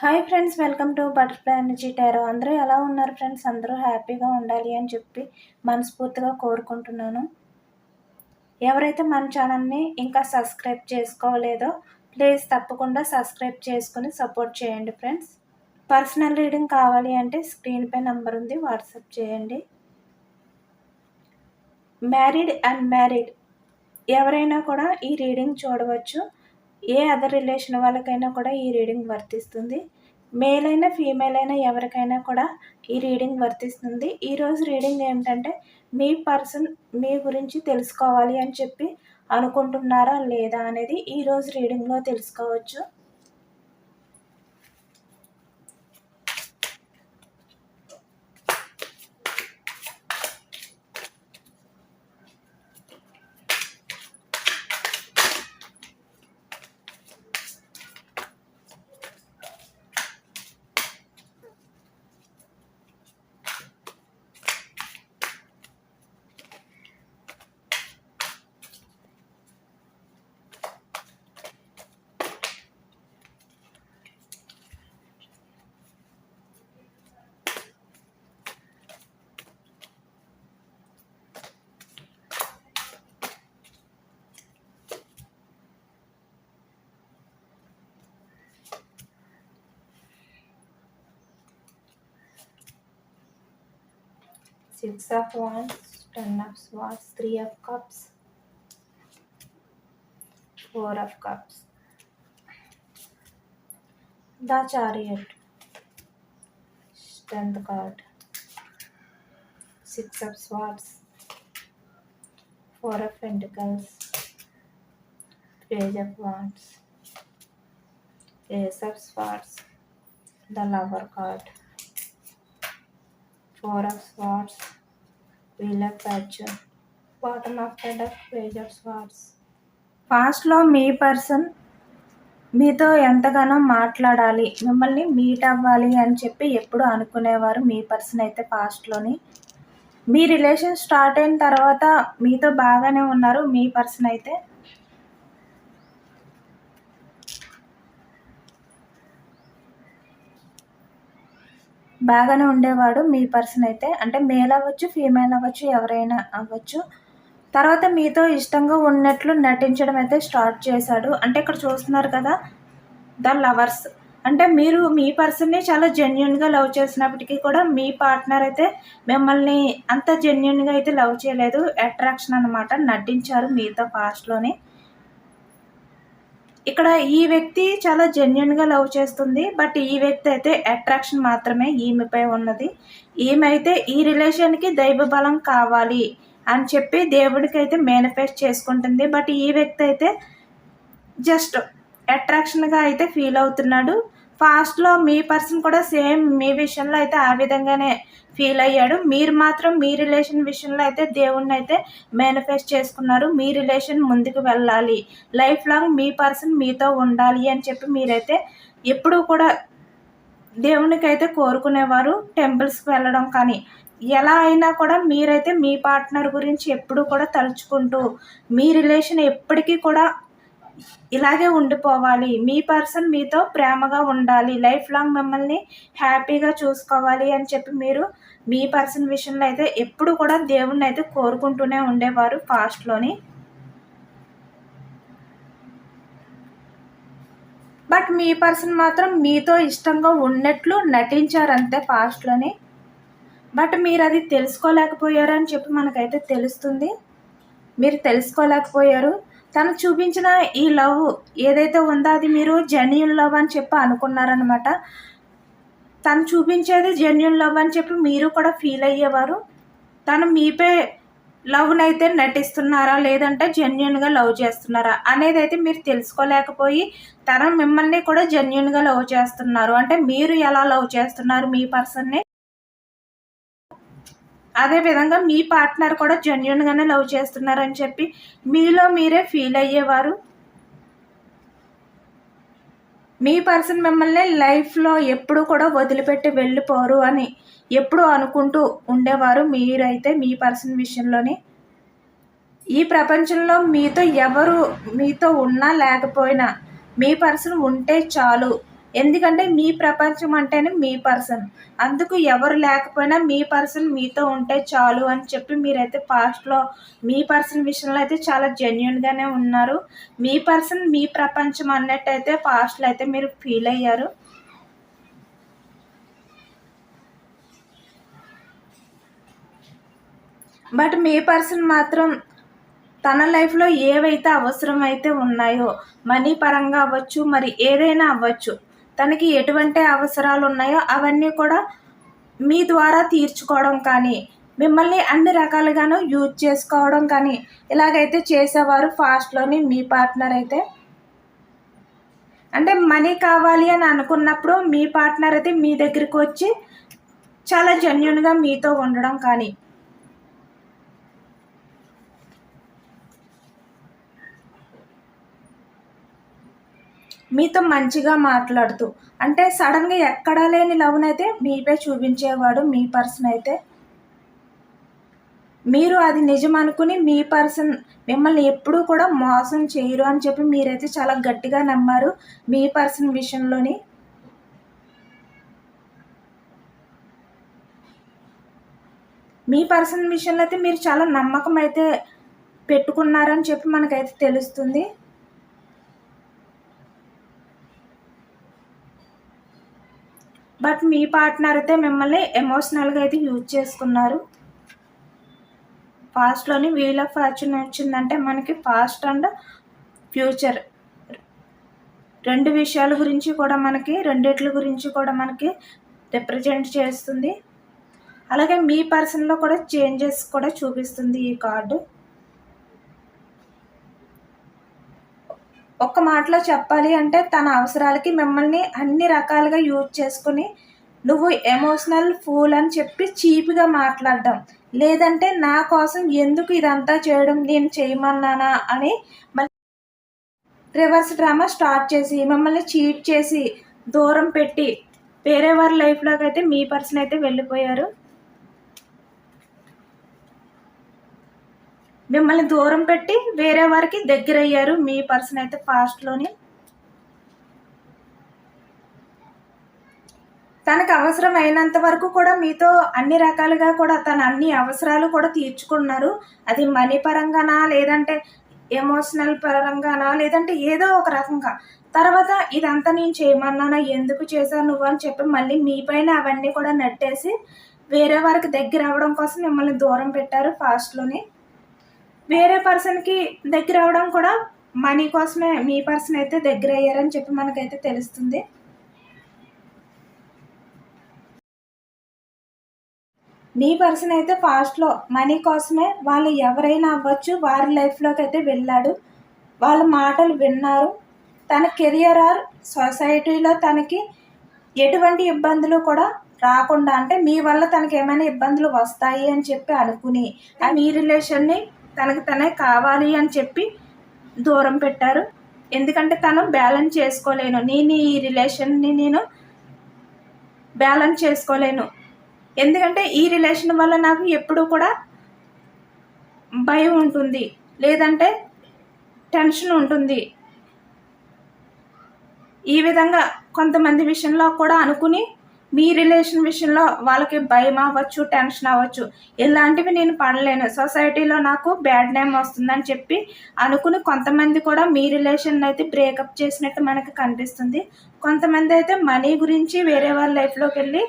Hi friends welcome to butterfly energy tarot అందరూ ఎలా ఉన్నారు ఫ్రెండ్స్ అందరూ హ్యాపీగా ఉండాలి అని చెప్పి మనస్ఫూర్తిగా కోరుకుంటున్నాను. ఎవరైతే మన ఛానల్ని ఇంకా సబ్స్క్రైబ్ చేసుకోలేదో ప్లీజ్ తప్పకుండా సబ్స్క్రైబ్ చేసుకుని సపోర్ట్ చేయండి ఫ్రెండ్స్ పర్సనల్ రీడింగ్ కావాలి అంటే స్క్రీన్పై నెంబర్ ఉంది వాట్సాప్ చేయండి. మ్యారీడ్ అండ్ మ్యారీడ్ ఎవరైనా కూడా ఈ రీడింగ్ చూడవచ్చు. ఏ అదర్ రిలేషన్ వాళ్ళకైనా కూడా ఈ రీడింగ్ వర్తిస్తుంది. మేల్ అయినా ఫీమేల్ అయినా ఎవరికైనా కూడా ఈ రీడింగ్ వర్తిస్తుంది. ఈరోజు రీడింగ్ ఏమిటంటే మీ పర్సన్ మీ గురించి తెలుసుకోవాలి అని చెప్పి అనుకుంటున్నారా లేదా అనేది ఈరోజు రీడింగ్లో తెలుసుకోవచ్చు. Six of wands, ten of swords, three of cups, four of cups, the chariot, strength card, six of swords, four of pentacles, page of wands, ace of swords, the lover card four of swords, wheel of fortune, bottom of the deck, page of swords. పాస్ట్లో మీ person మీతో ఎంతగానో మాట్లాడాలి మిమ్మల్ని meet అవ్వాలి అని చెప్పి ఎప్పుడు అనుకునేవారు మీ పర్సన్ అయితే పాస్ట్లోని మీ రిలేషన్ స్టార్ట్ అయిన తర్వాత మీతో బాగానే ఉన్నారు మీ పర్సన్ అయితే బాగానే ఉండేవాడు. మీ పర్సన్ అయితే అంటే మేల్ అవ్వచ్చు ఫీమేల్ అవ్వచ్చు ఎవరైనా అవ్వచ్చు. తర్వాత మీతో ఇష్టంగా ఉన్నట్లు నటించడం అయితే స్టార్ట్ చేశాడు. అంటే ఇక్కడ చూస్తున్నారు కదా ద లవర్స్. అంటే మీరు మీ పర్సన్ని చాలా జెన్యున్గా లవ్ చేసినప్పటికీ కూడా మీ పార్ట్నర్ అయితే మిమ్మల్ని అంత జెన్యున్గా అయితే లవ్ చేయలేదు. అట్రాక్షన్ అనమాట నటించారు మీతో ఫాస్ట్లోనే ఇక్కడ ఈ వ్యక్తి చాలా జెన్యున్గా లవ్ చేస్తుంది బట్ ఈ వ్యక్తి అయితే అట్రాక్షన్ మాత్రమే ఈమెపై ఉన్నది. ఈమె అయితే ఈ రిలేషన్కి దైవ బలం కావాలి అని చెప్పి దేవుడికి అయితే మేనిఫెస్ట్ చేసుకుంటుంది బట్ ఈ వ్యక్తి అయితే జస్ట్ అట్రాక్షన్గా అయితే ఫీల్ అవుతున్నాడు. ఫాస్ట్లో మీ పర్సన్ కూడా సేమ్ మీ విషయంలో అయితే ఆ విధంగానే ఫీల్ అయ్యాడు. మీరు మాత్రం మీ రిలేషన్ విషయంలో అయితే దేవుణ్ణి అయితే మేనిఫెస్ట్ చేసుకున్నారు. మీ రిలేషన్ ముందుకు వెళ్ళాలి. లైఫ్ లాంగ్ మీ పర్సన్ మీతో ఉండాలి అని చెప్పి మీరైతే ఎప్పుడూ కూడా దేవునికి అయితే కోరుకునేవారు. టెంపుల్స్కి వెళ్ళడం కానీ ఎలా అయినా కూడా మీరైతే మీ పార్ట్నర్ గురించి ఎప్పుడు కూడా తలుచుకుంటూ మీ రిలేషన్ ఎప్పటికీ కూడా ఇలాగే ఉండిపోవాలి. మీ పర్సన్ మీతో ప్రేమగా ఉండాలి. లైఫ్ లాంగ్ మిమ్మల్ని హ్యాపీగా చూసుకోవాలి అని చెప్పి మీరు మీ పర్సన్ విషయంలో అయితే ఎప్పుడు కూడా దేవుణ్ణి అయితే కోరుకుంటూనే ఉండేవారు ఫాస్ట్లోని. బట్ మీ పర్సన్ మాత్రం మీతో ఇష్టంగా ఉన్నట్లు నటించారు అంతే పాస్ట్లోని బట్ మీరు అది తెలుసుకోలేకపోయారని చెప్పి మనకైతే తెలుస్తుంది. మీరు తెలుసుకోలేకపోయారు. తను చూపించిన ఈ లవ్ ఏదైతే ఉందో అది మీరు జెన్యున్ లవ్ అని చెప్పి అనుకున్నారనమాట తను చూపించేది జెన్యున్ లవ్ అని చెప్పి మీరు కూడా ఫీల్ అయ్యేవారు. తను మీపై లవ్ని అయితే నటిస్తున్నారా? లేదంటే జెన్యున్గా లవ్ చేస్తున్నారా? అనేది అయితే మీరు తెలుసుకోలేకపోయి తను మిమ్మల్ని కూడా జెన్యున్గా లవ్ చేస్తున్నారు. అంటే మీరు ఎలా లవ్ చేస్తున్నారు మీ పర్సన్ని? అదేవిధంగా మీ పార్ట్నర్ కూడా జెన్యున్గానే లవ్ చేస్తున్నారని చెప్పి మీలో మీరే ఫీల్ అయ్యేవారు? మీ పర్సన్ మిమ్మల్ని లైఫ్లో ఎప్పుడు కూడా వదిలిపెట్టి వెళ్ళిపోరు అని ఎప్పుడు అనుకుంటూ ఉండేవారు మీరైతే మీ పర్సన్ విషయంలోనే? ఈ ప్రపంచంలో మీతో ఎవరు మీతో ఉన్నా లేకపోయినా మీ పర్సన్ ఉంటే చాలు. ఎందుకంటే మీ ప్రపంచం అంటేనే మీ పర్సన్ అందుకు ఎవరు లేకపోయినా మీ పర్సన్ మీతో ఉంటే చాలు అని చెప్పి మీరైతే పాస్ట్లో మీ పర్సన్ విషయంలో అయితే చాలా జెన్యున్గానే ఉన్నారు. మీ పర్సన్ మీ ప్రపంచం అన్నట్టయితే పాస్ట్లో అయితే మీరు ఫీల్ అయ్యారు. బట్ మీ పర్సన్ మాత్రం తన లైఫ్లో ఏవైతే అవసరం అయితే ఉన్నాయో మనీ పరంగా అవ్వచ్చు మరి ఏదైనా అవ్వచ్చు తనకి ఎటువంటి అవసరాలు ఉన్నాయో అవన్నీ కూడా మీ ద్వారా తీర్చుకోవడం కానీ మిమ్మల్ని అన్ని రకాలుగాను యూజ్ చేసుకోవడం కానీ ఇలాగైతే చేసేవారు ఫాస్ట్లోని మీ పార్ట్నర్ అయితే. అంటే మనీ కావాలి అని అనుకున్నప్పుడు మీ పార్ట్నర్ అయితే మీ దగ్గరికి వచ్చి చాలా జెన్యున్గా మీతో ఉండడం కానీ మీతో మంచిగా మాట్లాడుతూ అంటే సడన్గా ఎక్కడా లేని లవ్నైతే మీపై చూపించేవాడు మీ పర్సన్ అయితే? మీరు అది నిజం అనుకుని మీ పర్సన్ మిమ్మల్ని ఎప్పుడూ కూడా మోసం చేయరు అని చెప్పి మీరైతే చాలా గట్టిగా నమ్మారు మీ పర్సన్ విషయంలోని? మీ పర్సన్ విషయంలో అయితే మీరు చాలా నమ్మకం అయితే పెట్టుకున్నారని చెప్పి మనకైతే తెలుస్తుంది. బట్ మీ పార్ట్నర్ అయితే మిమ్మల్ని ఎమోషనల్గా అయితే యూజ్ చేసుకున్నారు. ఫాస్ట్లోని వీల్ ఆఫ్ ఫార్చ్యూన్ వచ్చిందంటే మనకి ఫాస్ట్ అండ్ ఫ్యూచర్ రెండు విషయాల గురించి కూడా మనకి రెండిట్ల గురించి కూడా మనకి రిప్రజెంట్ చేస్తుంది. అలాగే మీ పర్సన్లో కూడా చేంజెస్ కూడా చూపిస్తుంది ఈ కార్డు ఒక్క మాటలో చెప్పాలి అంటే తన అవసరాలకి మిమ్మల్ని అన్ని రకాలుగా యూజ్ చేసుకుని నువ్వు ఎమోషనల్ ఫూల్ అని చెప్పి చీప్గా మాట్లాడడం. లేదంటే నా కోసం ఎందుకు ఇదంతా చేయడం నేను చేయమన్నానా అని మళ్ళీ రివర్స్ డ్రామా స్టార్ట్ చేసి మిమ్మల్ని చీట్ చేసి దూరం పెట్టి వేరే వారి లైఫ్లోకి అయితే మీ పర్సన్ అయితే వెళ్ళిపోయారు. మిమ్మల్ని దూరం పెట్టి వేరే వారికి దగ్గర అయ్యారు మీ పర్సన్ అయితే ఫాస్ట్లోని తనకు అవసరం అయినంత వరకు కూడా మీతో అన్ని రకాలుగా కూడా తన అన్ని అవసరాలు కూడా తీర్చుకున్నారు. అది మనీ పరంగానా లేదంటే ఎమోషనల్ పరంగానా లేదంటే ఏదో ఒక రకంగా. తర్వాత ఇదంతా నేను చేయమన్నానా ఎందుకు చేశాను నువ్వు అని చెప్పి మళ్ళీ మీ పైన అవన్నీ కూడా నట్టేసి వేరే వారికి దగ్గర అవ్వడం కోసం మిమ్మల్ని దూరం పెట్టారు ఫాస్ట్లోనే వేరే పర్సన్కి దగ్గర అవ్వడం కూడా మనీ కోసమే మీ పర్సన్ అయితే దగ్గర అయ్యారని చెప్పి మనకైతే తెలుస్తుంది. మీ పర్సన్ అయితే ఫాస్ట్లో మనీ కోసమే వాళ్ళు ఎవరైనా అవ్వచ్చు వారి లైఫ్లోకి అయితే వెళ్ళాడు. వాళ్ళ మాటలు విన్నారు. తన కెరియర్ ఆర్ సొసైటీలో తనకి ఎటువంటి ఇబ్బందులు కూడా రాకుండా అంటే మీ వల్ల తనకి ఏమైనా ఇబ్బందులు వస్తాయి అని చెప్పి అనుకుని మీ రిలేషన్ని తనకు తనే కావాలి అని చెప్పి దూరం పెట్టారు. ఎందుకంటే తను బ్యాలెన్స్ చేసుకోలేను. నేను ఈ రిలేషన్ని నేను బ్యాలెన్స్ చేసుకోలేను. ఎందుకంటే ఈ రిలేషన్ వల్ల నాకు ఎప్పుడు కూడా భయం ఉంటుంది. లేదంటే టెన్షన్ ఉంటుంది. ఈ విధంగా కొంతమంది విషయంలో కూడా అనుకుని మీ రిలేషన్ విషయంలో వాళ్ళకి భయం అవ్వచ్చు టెన్షన్ అవ్వచ్చు. ఇలాంటివి నేను పడలేను. సొసైటీలో నాకు బ్యాడ్ నేమ్ వస్తుందని చెప్పి అనుకుని కొంతమంది కూడా మీ రిలేషన్ అయితే బ్రేకప్ చేసినట్టు మనకు కనిపిస్తుంది. కొంతమంది అయితే మనీ గురించి వేరే వాళ్ళ లైఫ్లోకి వెళ్ళి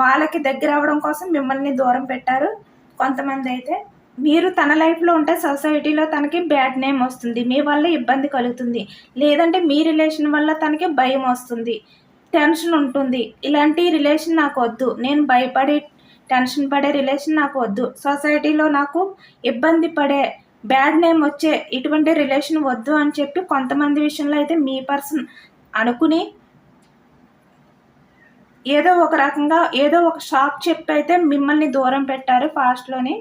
వాళ్ళకి దగ్గర అవ్వడం కోసం మిమ్మల్ని దూరం పెట్టారు. కొంతమంది అయితే మీరు తన లైఫ్లో ఉంటే సొసైటీలో తనకి బ్యాడ్ నేమ్ వస్తుంది. మీ వల్ల ఇబ్బంది కలుగుతుంది. లేదంటే మీ రిలేషన్ వల్ల తనకి భయం వస్తుంది. టెన్షన్ ఉంటుంది. ఇలాంటి రిలేషన్ నాకు వద్దు. నేను భయపడే టెన్షన్ పడే రిలేషన్ నాకు వద్దు. సొసైటీలో నాకు ఇబ్బంది పడే బ్యాడ్ నేమ్ వచ్చే ఇటువంటి రిలేషన్ వద్దు అని చెప్పి కొంతమంది విషయంలో అయితే మీ పర్సన్ అనుకుని ఏదో ఒక రకంగా ఏదో ఒక షాక్ చెప్పి అయితే మిమ్మల్ని దూరం పెట్టారు ఫాస్ట్లోని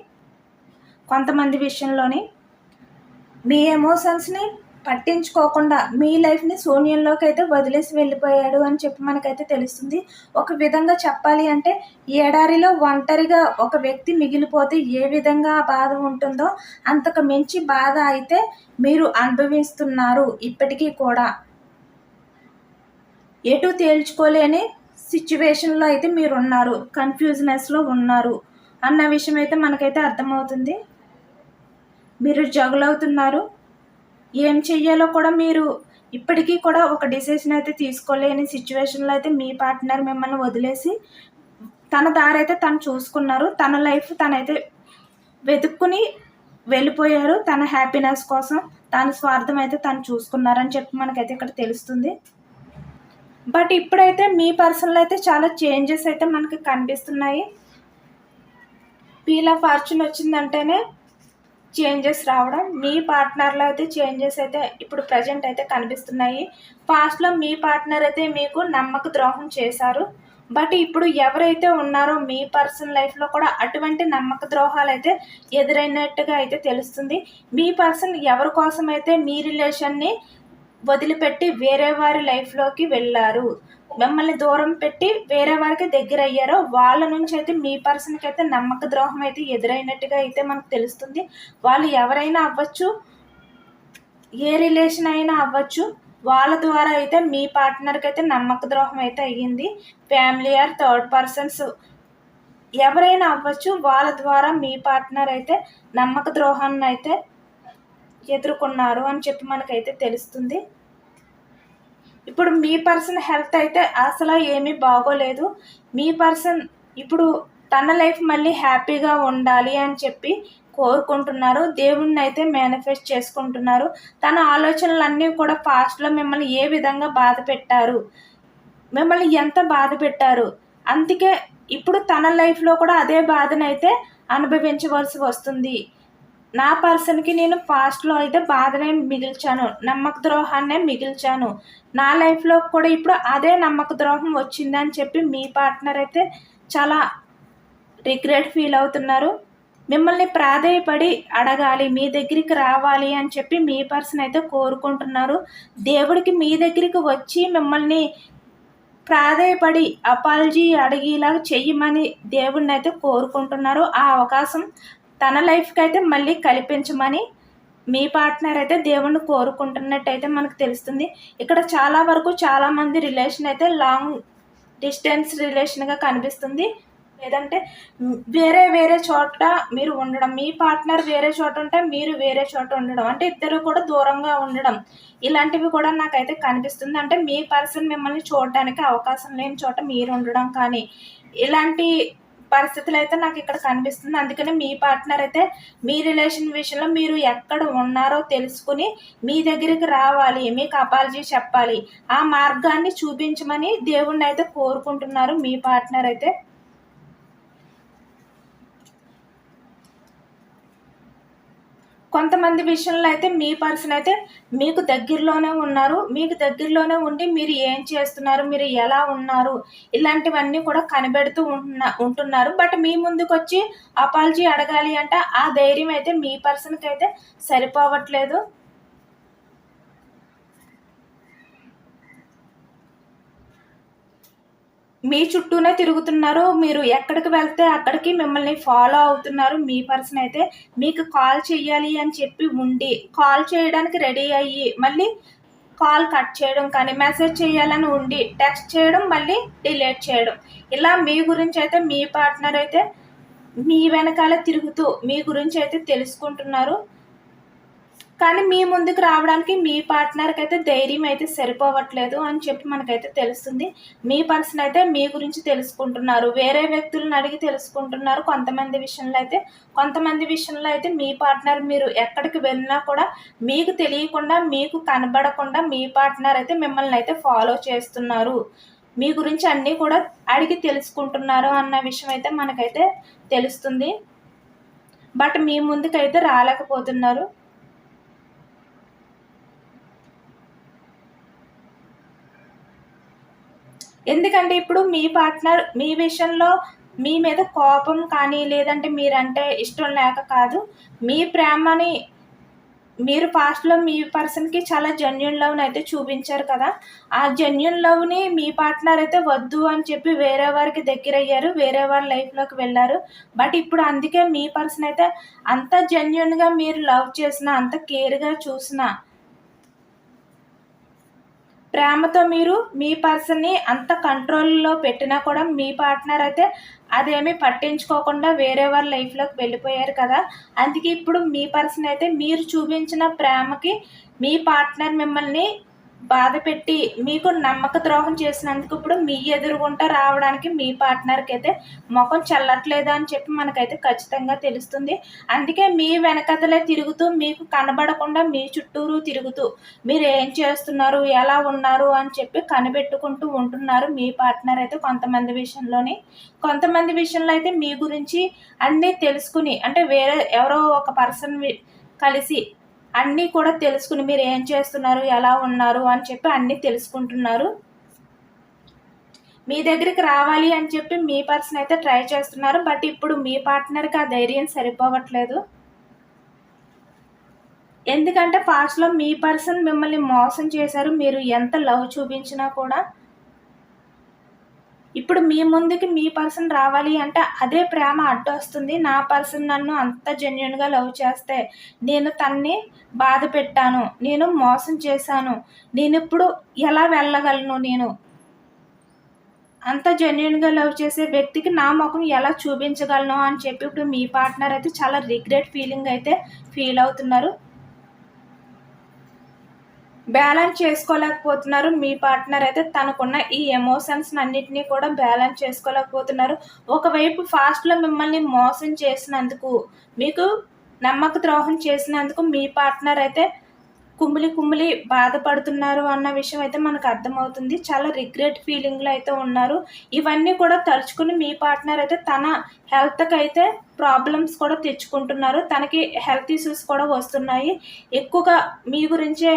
కొంతమంది విషయంలోని. మీ ఎమోషన్స్ని పట్టించుకోకుండా మీ లైఫ్ని శూన్యంలోకి అయితే వదిలేసి వెళ్ళిపోయాడు అని చెప్పి మనకైతే తెలుస్తుంది. ఒక విధంగా చెప్పాలి అంటే ఏడారిలో ఒంటరిగా ఒక వ్యక్తి మిగిలిపోతే ఏ విధంగా బాధ ఉంటుందో అంతకు మించి బాధ అయితే మీరు అనుభవిస్తున్నారు ఇప్పటికీ కూడా. ఎటు తేల్చుకోలేని సిచ్యువేషన్లో అయితే మీరు ఉన్నారు కన్ఫ్యూజ్నెస్లో ఉన్నారు అన్న విషయం అయితే మనకైతే అర్థమవుతుంది. మీరు జగులవుతున్నారు ఏం చెయ్యాలో కూడా మీరు ఇప్పటికీ కూడా ఒక డిసిషన్ అయితే తీసుకోలేని సిచ్యువేషన్లో అయితే మీ పార్ట్నర్ మిమ్మల్ని వదిలేసి తన దారి అయితే తను చూసుకున్నారు. తన లైఫ్ తనైతే వెతుక్కుని వెళ్ళిపోయారు. తన హ్యాపీనెస్ కోసం తన స్వార్థం అయితే తను చూసుకున్నారని చెప్పి మనకైతే ఇక్కడ తెలుస్తుంది. బట్ ఇప్పుడైతే మీ పర్సన్లో అయితే చాలా చేంజెస్ అయితే మనకి కనిపిస్తున్నాయి. పీలా ఫార్చ్యూన్ వచ్చిందంటేనే చేంజెస్ రావడం మీ పార్ట్నర్లో అయితే చేంజెస్ అయితే ఇప్పుడు ప్రజెంట్ అయితే కనిపిస్తున్నాయి. పాస్ట్లో మీ పార్ట్నర్ అయితే మీకు నమ్మక ద్రోహం చేశారు. బట్ ఇప్పుడు ఎవరైతే ఉన్నారో మీ పర్సనల్ లైఫ్లో కూడా అటువంటి నమ్మక ద్రోహాలు అయితే ఎదురైనట్టుగా అయితే తెలుస్తుంది. మీ పర్సన్ ఎవరి కోసం అయితే మీ రిలేషన్ని వదిలిపెట్టి వేరే వారి లైఫ్లోకి వెళ్ళారు? మిమ్మల్ని దూరం పెట్టి వేరే వారికి దగ్గర అయ్యారో వాళ్ళ నుంచి అయితే మీ పర్సన్కి అయితే నమ్మక ద్రోహం అయితే ఎదురైనట్టుగా అయితే మనకు తెలుస్తుంది. వాళ్ళు ఎవరైనా అవ్వచ్చు ఏ రిలేషన్ అయినా అవ్వచ్చు వాళ్ళ ద్వారా అయితే మీ పార్ట్నర్కి అయితే నమ్మక ద్రోహం అయితే అయ్యింది. ఫ్యామిలీ ఆర్ థర్డ్ పర్సన్స్ ఎవరైనా అవ్వచ్చు వాళ్ళ ద్వారా మీ పార్ట్నర్ అయితే నమ్మక ద్రోహాన్ని అయితే ఎదుర్కొన్నారు అని చెప్పి మనకైతే తెలుస్తుంది. ఇప్పుడు మీ పర్సన్ హెల్త్ అయితే అసలు ఏమీ బాగోలేదు. మీ పర్సన్ ఇప్పుడు తన లైఫ్ మళ్ళీ హ్యాపీగా ఉండాలి అని చెప్పి కోరుకుంటున్నారు. దేవుణ్ణి అయితే మేనిఫెస్ట్ చేసుకుంటున్నారు. తన ఆలోచనలన్నీ కూడా పాస్ట్లో మిమ్మల్ని ఏ విధంగా బాధ పెట్టారు? మిమ్మల్ని ఎంత బాధ పెట్టారు? అందుకే ఇప్పుడు తన లైఫ్లో కూడా అదే బాధనైతే అనుభవించవలసి వస్తుంది. నా పర్సన్కి నేను పాస్ట్లో అయితే బాధనే మిగిల్చాను నమ్మక ద్రోహాన్నే మిగిల్చాను. నా లైఫ్లో కూడా ఇప్పుడు అదే నమ్మక ద్రోహం వచ్చిందని చెప్పి మీ పార్ట్నర్ అయితే చాలా రిగ్రెట్ ఫీల్ అవుతున్నారు. మిమ్మల్ని ప్రాధేయపడి అడగాలి మీ దగ్గరికి రావాలి అని చెప్పి మీ పర్సన్ అయితే కోరుకుంటున్నారు. దేవుడికి మీ దగ్గరికి వచ్చి మిమ్మల్ని ప్రాధేయపడి అపాలజీ అడిగేలాగా చెయ్యమని దేవుడిని అయితే కోరుకుంటున్నారు. ఆ అవకాశం తన లైఫ్కి అయితే మళ్ళీ కల్పించమని మీ పార్ట్నర్ అయితే దేవుణ్ణి కోరుకుంటున్నట్టు అయితే మనకు తెలుస్తుంది. ఇక్కడ చాలా వరకు చాలామంది రిలేషన్ అయితే లాంగ్ డిస్టెన్స్ రిలేషన్గా కనిపిస్తుంది. లేదంటే వేరే వేరే చోట మీరు ఉండడం మీ పార్ట్నర్ వేరే చోట ఉంటే మీరు వేరే చోట ఉండడం అంటే ఇద్దరు కూడా దూరంగా ఉండడం ఇలాంటివి కూడా నాకైతే కనిపిస్తుంది. అంటే మీ పర్సన్ మిమ్మల్ని చూడడానికి అవకాశం లేని చోట మీరు ఉండడం కానీ ఇలాంటి పరిస్థితులు అయితే నాకు ఇక్కడ కనిపిస్తుంది. అందుకని మీ పార్ట్నర్ అయితే మీ రిలేషన్ విషయంలో మీరు ఎక్కడ ఉన్నారో తెలుసుకుని మీ దగ్గరికి రావాలి మీకు అపాలజీ చెప్పాలి. ఆ మార్గాన్ని చూపించమని దేవుణ్ణి అయితే కోరుకుంటున్నారు మీ పార్ట్నర్ అయితే. కొంతమంది విషయంలో అయితే మీ పర్సన్ అయితే మీకు దగ్గరలోనే ఉన్నారు. మీకు దగ్గరలోనే ఉండి మీరు ఏం చేస్తున్నారు మీరు ఎలా ఉన్నారు ఇలాంటివన్నీ కూడా కనిపెడుతూ ఉంటున్న ఉంటున్నారు. బట్ మీ ముందుకు వచ్చి అపాలజీ అడగాలి అంటే ఆ ధైర్యం అయితే మీ పర్సన్కి అయితే సరిపోవట్లేదు. మీ చుట్టూనే తిరుగుతున్నారు మీరు ఎక్కడికి వెళ్తే అక్కడికి మిమ్మల్ని ఫాలో అవుతున్నారు మీ పర్సన్ అయితే మీకు కాల్ చేయాలి అని చెప్పి ఉండి కాల్ చేయడానికి రెడీ అయ్యి మళ్ళీ కాల్ కట్ చేయడం కానీ మెసేజ్ చేయాలని ఉండి టెక్స్ట్ చేయడం మళ్ళీ డిలీట్ చేయడం. ఇలా మీ గురించి అయితే మీ పార్ట్నర్ అయితే మీ వెనకాల తిరుగుతూ మీ గురించి అయితే తెలుసుకుంటున్నారు. కానీ మీ ముందుకు రావడానికి మీ పార్ట్నర్కి అయితే ధైర్యం అయితే సరిపోవట్లేదు అని చెప్పి మనకైతే తెలుస్తుంది. మీ పర్సన్ అయితే మీ గురించి తెలుసుకుంటున్నారు. వేరే వ్యక్తులను అడిగి తెలుసుకుంటున్నారు కొంతమంది విషయంలో అయితే. కొంతమంది విషయంలో అయితే మీ పార్ట్నర్ మీరు ఎక్కడికి వెళ్ళినా కూడా మీకు తెలియకుండా మీకు కనబడకుండా మీ పార్ట్నర్ అయితే మిమ్మల్ని అయితే ఫాలో చేస్తున్నారు. మీ గురించి అన్నీ కూడా అడిగి తెలుసుకుంటున్నారు అన్న విషయం అయితే మనకైతే తెలుస్తుంది. బట్ మీ ముందుకైతే రాలేకపోతున్నారు. ఎందుకంటే ఇప్పుడు మీ పార్ట్నర్ మీ విషయంలో మీ మీద కోపం కానీ లేదంటే మీరంటే ఇష్టం లేక కాదు మీ ప్రేమని మీరు పాస్ట్లో మీ పర్సన్కి చాలా జెన్యున్ లవ్ని అయితే చూపించారు కదా. ఆ జెన్యున్ లవ్ని మీ పార్ట్నర్ అయితే వద్దు అని చెప్పి వేరే వారికి దగ్గర అయ్యారు వేరే వారి లైఫ్లోకి వెళ్ళారు. బట్ ఇప్పుడు అందుకే మీ పర్సన్ అయితే అంత జెన్యున్గా మీరు లవ్ చేసిన అంత కేర్గా చూసిన ప్రేమతో మీరు మీ పర్సన్ని అంత కంట్రోల్లో పెట్టినా కూడా మీ పార్ట్నర్ అయితే అదేమీ పట్టించుకోకుండా వేరే వాళ్ళ లైఫ్లోకి వెళ్ళిపోయారు కదా. అందుకే ఇప్పుడు మీ పర్సన్ అయితే మీరు చూపించిన ప్రేమకి మీ పార్ట్నర్ మిమ్మల్ని బాధ పెట్టి మీకు నమ్మక ద్రోహం చేసినందుకు ఇప్పుడు మీ ఎదురుగుంటా రావడానికి మీ పార్ట్నర్కి అయితే ముఖం చల్లట్లేదు అని చెప్పి మనకైతే ఖచ్చితంగా తెలుస్తుంది. అందుకే మీ వెనకతలే తిరుగుతూ మీకు కనబడకుండా మీ చుట్టూరు తిరుగుతూ మీరు ఏం చేస్తున్నారు ఎలా ఉన్నారు అని చెప్పి కనిపెట్టుకుంటూ ఉంటున్నారు మీ పార్ట్నర్ అయితే కొంతమంది విషయంలోని. కొంతమంది విషయంలో అయితే మీ గురించి అన్నీ తెలుసుకుని అంటే వేరే ఎవరో ఒక పర్సన్ కలిసి అన్నీ కూడా తెలుసుకుని మీరు ఏం చేస్తున్నారు ఎలా ఉన్నారు అని చెప్పి అన్నీ తెలుసుకుంటున్నారు. మీ దగ్గరికి రావాలి అని చెప్పి మీ పర్సన్ అయితే ట్రై చేస్తున్నారు బట్ ఇప్పుడు మీ పార్ట్నర్కి ఆ ధైర్యం సరిపోవట్లేదు. ఎందుకంటే పాస్ట్లో మీ పర్సన్ మిమ్మల్ని మోసం చేశారు మీరు ఎంత లవ్ చూపించినా కూడా ఇప్పుడు మీ ముందుకి మీ పర్సన్ రావాలి అంటే అదే ప్రేమ అడ్డు వస్తుంది. నా పర్సన్ నన్ను అంత జెన్యున్గా లవ్ చేస్తే నేను తన్ని బాధ పెట్టాను. నేను మోసం చేశాను. నేను ఇప్పుడు ఎలా వెళ్ళగలను నేను? అంత జెన్యున్గా లవ్ చేసే వ్యక్తికి నా ముఖం ఎలా చూపించగలను అని చెప్పి ఇప్పుడు మీ పార్ట్నర్ అయితే చాలా రిగ్రెట్ ఫీలింగ్ అయితే ఫీల్ అవుతున్నారు. బ్యాలెన్స్ చేసుకోలేకపోతున్నారు. మీ పార్ట్నర్ అయితే తనకున్న ఈ ఎమోషన్స్ అన్నిటినీ కూడా బ్యాలెన్స్ చేసుకోలేకపోతున్నారు. ఒకవైపు ఫాస్ట్లో మిమ్మల్ని మోసం చేసినందుకు మీకు నమ్మక ద్రోహం చేసినందుకు మీ పార్ట్నర్ అయితే కుమ్మిలి కుమ్మిలి బాధపడుతున్నారు అన్న విషయం అయితే మనకు అర్థమవుతుంది. చాలా రిగ్రెట్ ఫీలింగ్లో అయితే ఉన్నారు. ఇవన్నీ కూడా తలుచుకుని మీ పార్ట్నర్ అయితే తన హెల్త్కి అయితే ప్రాబ్లమ్స్ కూడా తెచ్చుకుంటున్నారు. తనకి హెల్త్ ఇష్యూస్ కూడా వస్తున్నాయి. ఎక్కువగా మీ గురించే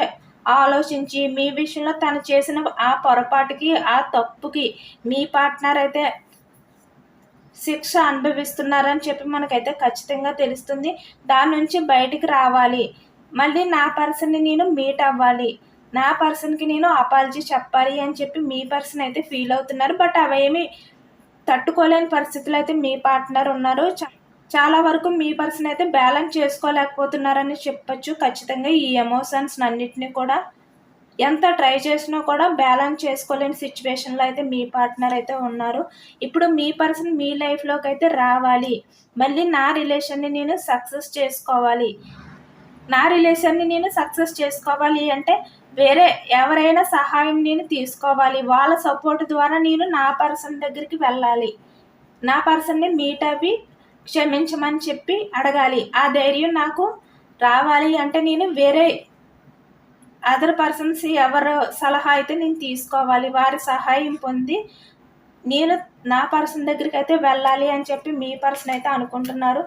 ఆలోచించి మీ విషయంలో తను చేసిన ఆ పొరపాటుకి ఆ తప్పుకి మీ పార్ట్నర్ అయితే శిక్ష అనుభవిస్తున్నారని చెప్పి మనకైతే ఖచ్చితంగా తెలుస్తుంది. దాని నుంచి బయటికి రావాలి. మళ్ళీ నా పర్సన్ని నేను మీట్ అవ్వాలి. నా పర్సన్కి నేను అపాలజీ చెప్పాలి అని చెప్పి మీ పర్సన్ అయితే ఫీల్ అవుతున్నారు. బట్ అవేమి తట్టుకోలేని పరిస్థితులు అయితే మీ పార్ట్నర్ ఉన్నారు. చాలా వరకు మీ పర్సన్ అయితే బ్యాలెన్స్ చేసుకోలేకపోతున్నారని చెప్పచ్చు. ఖచ్చితంగా ఈ ఎమోషన్స్ అన్నిటిని కూడా ఎంత ట్రై చేసినా కూడా బ్యాలెన్స్ చేసుకోలేని సిచ్యువేషన్లో అయితే మీ పార్ట్నర్ అయితే ఉన్నారు. ఇప్పుడు మీ పర్సన్ మీ లైఫ్లోకి అయితే రావాలి. మళ్ళీ నా రిలేషన్ని నేను సక్సెస్ చేసుకోవాలి. నా రిలేషన్ని నేను సక్సెస్ చేసుకోవాలి అంటే వేరే ఎవరైనా సహాయం నేను తీసుకోవాలి. వాళ్ళ సపోర్ట్ ద్వారా నేను నా పర్సన్ దగ్గరికి వెళ్ళాలి. నా పర్సన్ని మీట్ అవి క్షమించమని చెప్పి అడగాలి. ఆ ధైర్యం నాకు రావాలి అంటే నేను వేరే అదర్ పర్సన్స్ ఎవరు సలహా అయితే నేను తీసుకోవాలి. వారి సహాయం పొంది నేను నా పర్సన్ దగ్గరికి అయితే వెళ్ళాలి అని చెప్పి మీ పర్సన్ అయితే అనుకుంటున్నారు.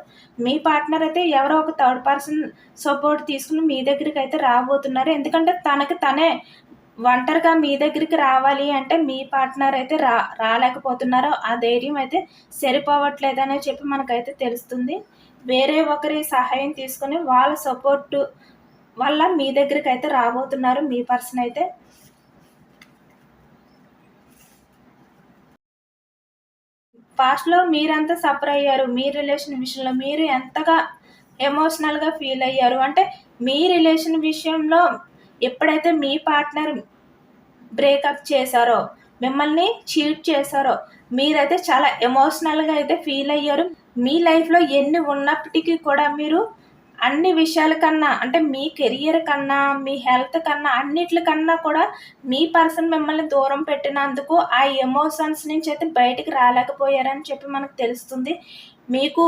మీ పార్ట్నర్ అయితే ఎవరో ఒక థర్డ్ పర్సన్ సపోర్ట్ తీసుకుని మీ దగ్గరికి అయితే రాబోతున్నారు. ఎందుకంటే తనకి తనే ఒంటరిగా మీ దగ్గరికి రావాలి అంటే మీ పార్ట్నర్ అయితే రా రాలేకపోతున్నారో ఆ ధైర్యం అయితే సరిపోవట్లేదని చెప్పి మనకైతే తెలుస్తుంది. వేరే ఒకరి సహాయం తీసుకుని వాళ్ళ సపోర్టు వల్ల మీ దగ్గరికి అయితే రాబోతున్నారు మీ పర్సన్ అయితే. పాస్ట్లో మీరంతా సఫర్ అయ్యారు. మీ రిలేషన్ విషయంలో మీరు ఎంతగా ఎమోషనల్గా ఫీల్ అయ్యారు? అంటే మీ రిలేషన్ విషయంలో ఎప్పుడైతే మీ పార్ట్నర్ బ్రేకప్ చేశారో మిమ్మల్ని చీట్ చేశారో మీరైతే చాలా ఎమోషనల్గా అయితే ఫీల్ అయ్యారు. మీ లైఫ్లో ఎన్ని ఉన్నప్పటికీ కూడా మీరు అన్ని విషయాల కన్నా అంటే మీ కెరియర్ కన్నా మీ హెల్త్ కన్నా అన్నిట్లకన్నా కూడా మీ పర్సన్ మిమ్మల్ని దూరం పెట్టినందుకు ఆ ఎమోషన్స్ నుంచి అయితే బయటికి రాలేకపోయారని చెప్పి మనకు తెలుస్తుంది. మీకు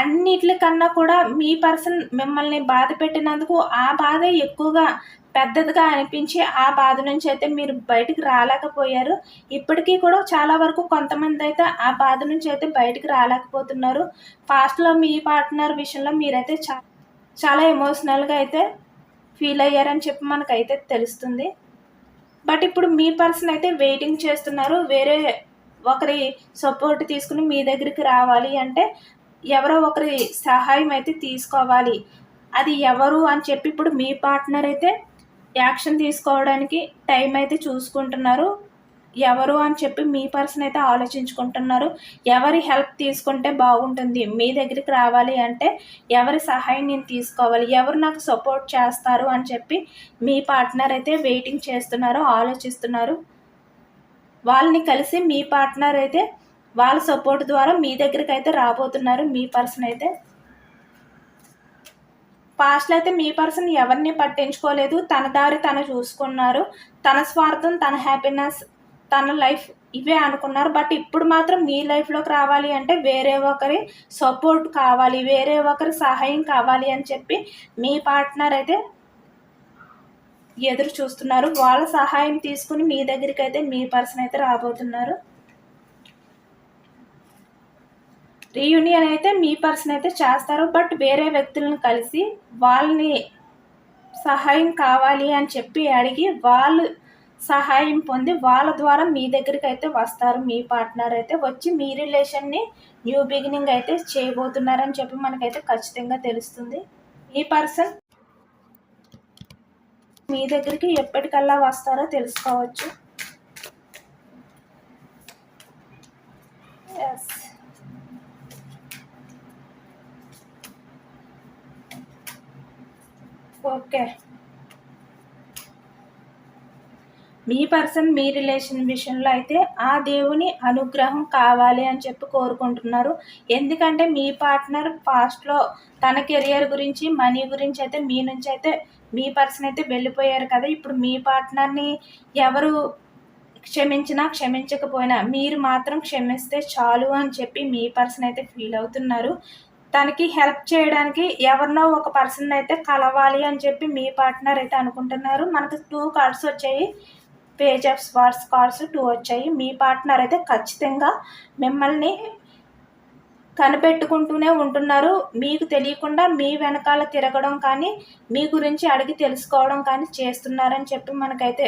అన్నిట్లకన్నా కూడా మీ పర్సన్ మిమ్మల్ని బాధ పెట్టినందుకు ఆ బాధ ఎక్కువగా పెద్దదిగా అనిపించి ఆ బాధ నుంచి అయితే మీరు బయటికి రాలేకపోయారు. ఇప్పటికీ కూడా చాలా వరకు కొంతమంది అయితే ఆ బాధ నుంచి అయితే బయటికి రాలేకపోతున్నారు. ఫాస్ట్లో మీ పార్ట్నర్ విషయంలో మీరైతే చాలా చాలా ఎమోషనల్గా అయితే ఫీల్ అయ్యారని చెప్పి మనకైతే తెలుస్తుంది. బట్ ఇప్పుడు మీ పర్సన్ అయితే వెయిటింగ్ చేస్తున్నారు. వేరే ఒకరి సపోర్ట్ తీసుకుని మీ దగ్గరికి రావాలి అంటే ఎవరో ఒకరి సహాయం అయితే తీసుకోవాలి. అది ఎవరు అని చెప్పి ఇప్పుడు మీ పార్ట్నర్ అయితే యాక్షన్ తీసుకోవడానికి టైం అయితే చూసుకుంటున్నారు. ఎవరు అని చెప్పి మీ పర్సన్ అయితే ఆలోచించుకుంటున్నారు. ఎవరి హెల్ప్ తీసుకుంటే బాగుంటుంది మీ దగ్గరికి రావాలి అంటే ఎవరి సహాయం నేను తీసుకోవాలి ఎవరు నాకు సపోర్ట్ చేస్తారు అని చెప్పి మీ పార్ట్నర్ అయితే వెయిటింగ్ చేస్తున్నారు ఆలోచిస్తున్నారు. వాళ్ళని కలిసి మీ పార్ట్నర్ అయితే వాళ్ళ సపోర్ట్ ద్వారా మీ దగ్గరికి అయితే రాబోతున్నారు మీ పర్సన్ అయితే. పాస్ట్లో అయితే మీ పర్సన్ ఎవరిని పట్టించుకోలేదు. తన దారి తను చూసుకున్నారు. తన స్వార్థం తన హ్యాపీనెస్ తన లైఫ్ ఇవే అనుకున్నారు. బట్ ఇప్పుడు మాత్రం మీ లైఫ్లోకి రావాలి అంటే వేరే ఒకరి సపోర్ట్ కావాలి వేరే ఒకరి సహాయం కావాలి అని చెప్పి మీ పార్ట్నర్ అయితే ఎదురు చూస్తున్నారు. వాళ్ళ సహాయం తీసుకుని మీ దగ్గరికి అయితే మీ పర్సన్ అయితే రాబోతున్నారు. రీయూనియన్ అయితే మీ పర్సన్ అయితే చేస్తారు బట్ వేరే వ్యక్తులను కలిసి వాళ్ళని సహాయం కావాలి అని చెప్పి అడిగి వాళ్ళు సహాయం పొంది వాళ్ళ ద్వారా మీ దగ్గరికి అయితే వస్తారు. మీ పార్ట్నర్ అయితే వచ్చి మీ రిలేషన్ని న్యూ బిగినింగ్ అయితే చేయబోతున్నారని చెప్పి మనకైతే ఖచ్చితంగా తెలుస్తుంది. ఈ పర్సన్ మీ దగ్గరికి ఎప్పటికల్లా వస్తారో తెలుసుకోవచ్చు. ఎస్ ఓకే మీ పర్సన్ మీ రిలేషన్ విషయంలో అయితే ఆ దేవుని అనుగ్రహం కావాలి అని చెప్పి కోరుకుంటున్నారు. ఎందుకంటే మీ పార్ట్నర్ పాస్ట్లో తన కెరియర్ గురించి మనీ గురించి అయితే మీ నుంచి అయితే మీ పర్సన్ అయితే వెళ్ళిపోయారు కదా. ఇప్పుడు మీ పార్ట్నర్ని ఎవరు క్షమించినా క్షమించకపోయినా మీరు మాత్రం క్షమిస్తే చాలు అని చెప్పి మీ పర్సన్ అయితే ఫీల్ అవుతున్నారు. తనకి హెల్ప్ చేయడానికి ఎవరినో ఒక పర్సన్ అయితే కలవాలి అని చెప్పి మీ పార్ట్నర్ అయితే అనుకుంటున్నారు. మనకు టూ కార్డ్స్ వచ్చాయి. Page of swords cards two వచ్చాయి. మీ పార్ట్నర్ అయితే ఖచ్చితంగా మిమ్మల్ని కనిపెట్టుకుంటూనే ఉంటున్నారు. మీకు తెలియకుండా మీ వెనకాల తిరగడం కానీ మీ గురించి అడిగి తెలుసుకోవడం కానీ చేస్తున్నారని చెప్పి మనకైతే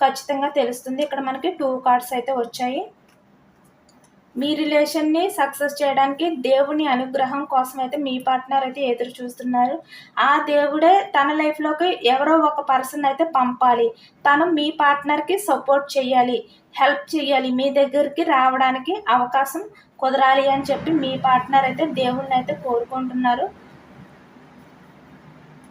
ఖచ్చితంగా తెలుస్తుంది. ఇక్కడ మనకి టూ కార్డ్స్ అయితే వచ్చాయి. మీ రిలేషన్ని సక్సెస్ చేయడానికి దేవుని అనుగ్రహం కోసం అయితే మీ పార్ట్నర్ అయితే ఎదురు చూస్తున్నారు ఆ దేవుడే తన లైఫ్లోకి ఎవరో ఒక పర్సన్ అయితే పంపాలి. తను మీ పార్ట్నర్కి సపోర్ట్ చేయాలి. హెల్ప్ చేయాలి. మీ దగ్గరికి రావడానికి అవకాశం కుదరాలి అని చెప్పి మీ పార్ట్నర్ అయితే దేవుణ్ణి అయితే కోరుకుంటున్నారు.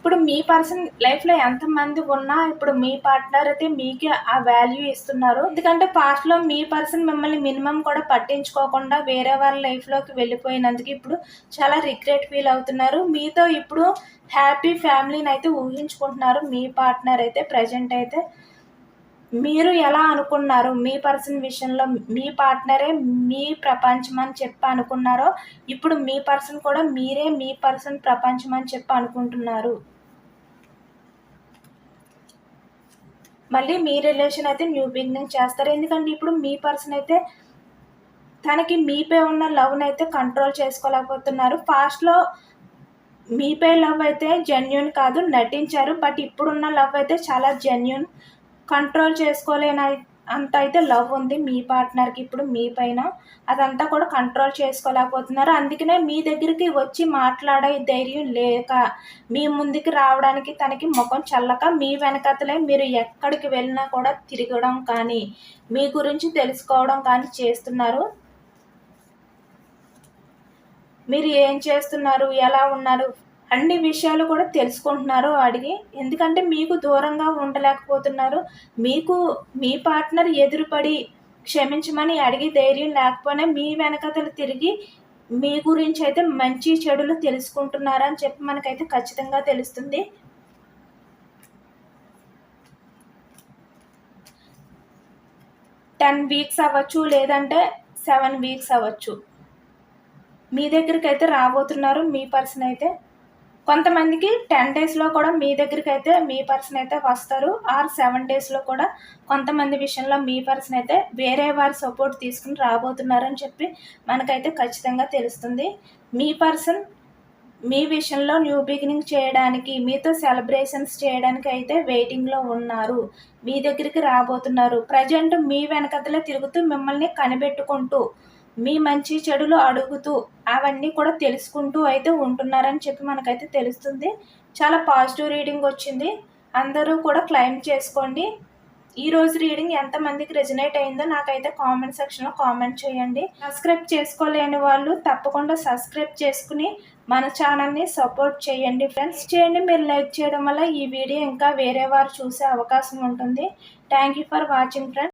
ఇప్పుడు మీ పర్సన్ లైఫ్లో ఎంతమంది ఉన్నా ఇప్పుడు మీ పార్ట్నర్ అయితే మీకే ఆ వాల్యూ ఇస్తున్నారు. ఎందుకంటే పాస్ట్లో మీ పర్సన్ మిమ్మల్ని మినిమం కూడా పట్టించుకోకుండా వేరే వాళ్ళ లైఫ్లోకి వెళ్ళిపోయినందుకు ఇప్పుడు చాలా రిగ్రెట్ ఫీల్ అవుతున్నారు. మీతో ఇప్పుడు హ్యాపీ ఫ్యామిలీని అయితే ఊహించుకుంటున్నారు. మీ పార్ట్నర్ అయితే ప్రజెంట్ అయితే. మీరు ఎలా అనుకున్నారు మీ పర్సన్ విషయంలో? మీ పార్ట్నరే మీ ప్రపంచం అని చెప్పి అనుకున్నారో? ఇప్పుడు మీ పర్సన్ కూడా మీరే మీ పర్సన్ ప్రపంచం అని చెప్పి అనుకుంటున్నారు. మళ్ళీ మీ రిలేషన్ అయితే న్యూ బిగినింగ్ చేస్తారు. ఎందుకంటే ఇప్పుడు మీ పర్సన్ అయితే తనకి మీపై ఉన్న లవ్ని అయితే కంట్రోల్ చేసుకోలేకపోతున్నారు. ఫాస్ట్లో మీపై లవ్ అయితే జెన్యున్ కాదు నటించారు. బట్ ఇప్పుడున్న లవ్ అయితే చాలా జెన్యున్ కంట్రోల్ చేసుకోలేని అంత అయితే లవ్ ఉంది మీ పార్ట్నర్కి ఇప్పుడు మీ పైన. అదంతా కూడా కంట్రోల్ చేసుకోలేకపోతున్నారు. అందుకనే మీ దగ్గరికి వచ్చి మాట్లాడే ధైర్యం లేక మీ ముందుకి రావడానికి తనకి ముఖం చల్లక మీ వెనకతలే మీరు ఎక్కడికి వెళ్ళినా కూడా తిరగడం కానీ మీ గురించి తెలుసుకోవడం కానీ చేస్తున్నారు. మీరు ఏం చేస్తున్నారు? ఎలా ఉన్నారు? అన్ని విషయాలు కూడా తెలుసుకుంటున్నారు అడిగి ఎందుకంటే మీకు దూరంగా ఉండలేకపోతున్నారు. మీకు మీ పార్ట్నర్ ఎదురుపడి క్షమించమని అడిగి ధైర్యం లేకపోయినా మీ వెనకతలు తిరిగి మీ గురించి అయితే మంచి చెడులు తెలుసుకుంటున్నారని చెప్పి మనకైతే ఖచ్చితంగా తెలుస్తుంది. టెన్ వీక్స్ అవ్వచ్చు లేదంటే సెవెన్ వీక్స్ అవ్వచ్చు. మీ దగ్గరికి అయితే రాబోతున్నారు మీ పర్సన్ అయితే. కొంతమందికి టెన్ డేస్లో కూడా మీ దగ్గరికి అయితే మీ పర్సన్ అయితే వస్తారు. ఆర్ సెవెన్ డేస్లో కూడా కొంతమంది విషయంలో మీ పర్సన్ అయితే వేరే వారి సపోర్ట్ తీసుకుని రాబోతున్నారని చెప్పి మనకైతే ఖచ్చితంగా తెలుస్తుంది. మీ పర్సన్ మీ విషయంలో న్యూ బిగినింగ్ చేయడానికి మీతో సెలబ్రేషన్స్ చేయడానికి అయితే వెయిటింగ్లో ఉన్నారు. మీ దగ్గరికి రాబోతున్నారు. ప్రజెంట్ మీ వెనకతలే తిరుగుతూ మిమ్మల్ని కనిపెట్టుకుంటూ మీ మంచి చెడులు అడుగుతూ అవన్నీ కూడా తెలుసుకుంటూ అయితే ఉంటున్నారని చెప్పి మనకైతే తెలుస్తుంది. చాలా పాజిటివ్ రీడింగ్ వచ్చింది. అందరూ కూడా క్లైమ్ చేసుకోండి. ఈ రోజు రీడింగ్ ఎంతమందికి రెజినేట్ అయిందో నాకైతే కామెంట్ సెక్షన్లో కామెంట్ చేయండి. సబ్స్క్రైబ్ చేసుకోలేని వాళ్ళు తప్పకుండా సబ్స్క్రైబ్ చేసుకుని మన ఛానల్ని సపోర్ట్ చేయండి ఫ్రెండ్స్ చేయండి మీరు లైక్ చేయడం వల్ల ఈ వీడియో ఇంకా వేరే వారు చూసే అవకాశం ఉంటుంది. Thank you for watching friends